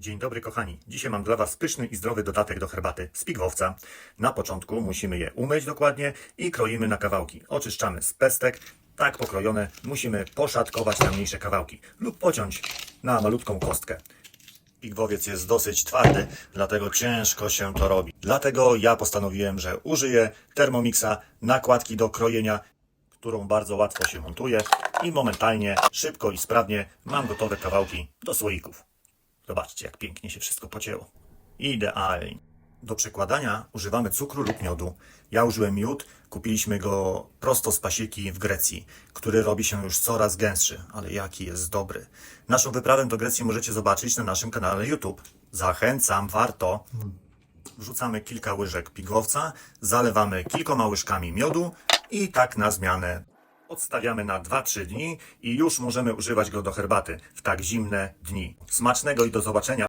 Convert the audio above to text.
Dzień dobry kochani. Dzisiaj mam dla Was pyszny i zdrowy dodatek do herbaty z pigwowca. Na początku musimy je umyć dokładnie i kroimy na kawałki. Oczyszczamy z pestek. Tak pokrojone musimy poszatkować na mniejsze kawałki lub pociąć na malutką kostkę. Pigwowiec jest dosyć twardy, dlatego ciężko się to robi. Dlatego ja postanowiłem, że użyję Thermomixa nakładki do krojenia, którą bardzo łatwo się montuje i momentalnie, szybko i sprawnie mam gotowe kawałki do słoików. Zobaczcie, jak pięknie się wszystko pocięło. Idealnie. Do przekładania używamy cukru lub miodu. Ja użyłem miód, kupiliśmy go prosto z pasieki w Grecji, który robi się już coraz gęstszy, ale jaki jest dobry. Naszą wyprawę do Grecji możecie zobaczyć na naszym kanale YouTube. Zachęcam, warto. Wrzucamy kilka łyżek pigowca, zalewamy kilkoma łyżkami miodu i tak na zmianę odstawiamy na 2-3 dni i już możemy używać go do herbaty w tak zimne dni. Smacznego i do zobaczenia.